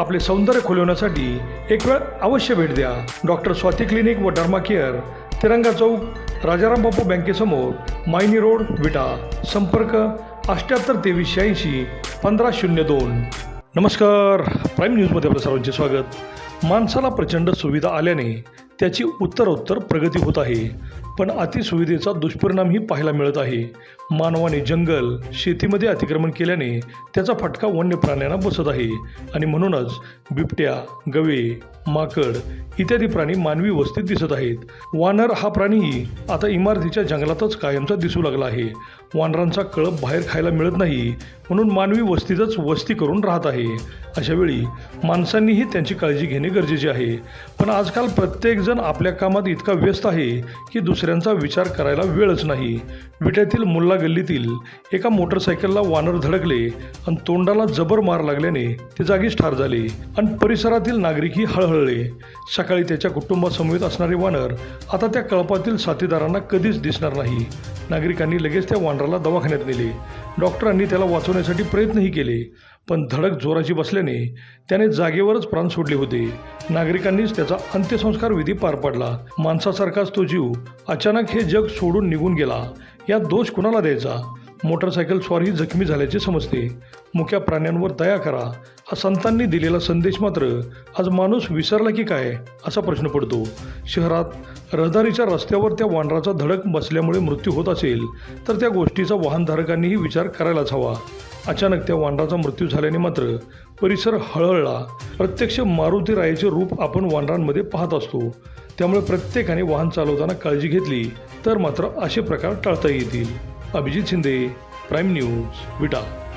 आपले सौंदर्य खुलवण्यासाठी एक वेळ अवश्य भेट द्या. डॉक्टर स्वाती क्लिनिक व डर्मा केअर तिरंगा चौक राजाराम बापू बँकेसमोर मायनी रोड विटा. संपर्क अष्ट्याहत्तर तेवीस शहाऐंशी पंधरा शून्य दोन. नमस्कार. प्राईम न्यूजमध्ये आपलं सर्वांचे स्वागत. माणसाला प्रचंड सुविधा आल्याने त्याची उत्तरोत्तर प्रगती होत आहे. पण अतिसुविधेचा दुष्परिणामही पाहायला मिळत आहे. मानवाने जंगल शेतीमध्ये अतिक्रमण केल्याने त्याचा फटका वन्य प्राण्यांना बसत आहे. आणि म्हणूनच बिबट्या गवे माकड इत्यादी प्राणी मानवी वस्तीत दिसत आहेत. वानर हा प्राणीही आता इमारतीच्या जंगलातच कायमचा दिसू लागला आहे. वानरांचा कळप बाहेर खायला मिळत नाही म्हणून मानवी वस्तीतच वस्ती करून राहत आहे. अशावेळी माणसांनीही त्यांची काळजी घेणे गरजेचे आहे. पण आजकाल प्रत्येकजण आपल्या कामात इतका व्यस्त आहे की दुसऱ्यांचा विचार करायला वेळच नाही. विट्यातील मुल्ला गल्लीतील एका मोटरसायकलला वानर धडकले आणि तोंडाला जबर मार लागल्याने ते जागीच ठार झाले आणि परिसरातील नागरिकही हळहळले. सकाळी त्याच्या कुटुंबासमवेत असणारे वानर आता त्या कळपातील साथीदारांना कधीच दिसणार नाही. नागरिकांनी लगेच त्या वानराला दवाखान्यात नेले. डॉक्टरांनी त्याला वाचवण्यासाठी प्रयत्नही केले पण धडक जोराची बसल्याने त्याने जागेवरच प्राण सोडले होते. नागरिकांनीच त्याचा अंत्यसंस्कार विधी पार पाडला. माणसासारखाच तो जीव अचानक हे जग सोडून निघून गेला. यात दोष कुणाला द्यायचा? मोटरसायकल स्वारही जखमी झाल्याचे समजते. मुक्या प्राण्यांवर दया करा. हा संतांनी दिलेला संदेश मात्र आज माणूस विसरला की काय असा प्रश्न पडतो. शहरात रहदारीच्या रस्त्यावर त्या वानराचा धडक बसल्यामुळे मृत्यू होत असेल तर त्या गोष्टीचा वाहनधारकांनीही विचार करायलाच हवा. अचानक त्या वानराचा मृत्यू झाल्याने मात्र परिसर हळहळला. प्रत्यक्ष मारुती रायाचे रूप आपण वानरांमध्ये पाहत असतो. त्यामुळे प्रत्येकाने वाहन चालवताना काळजी घेतली तर मात्र असे प्रकार टाळता येतील. Abhijit Shinde Prime News Vita.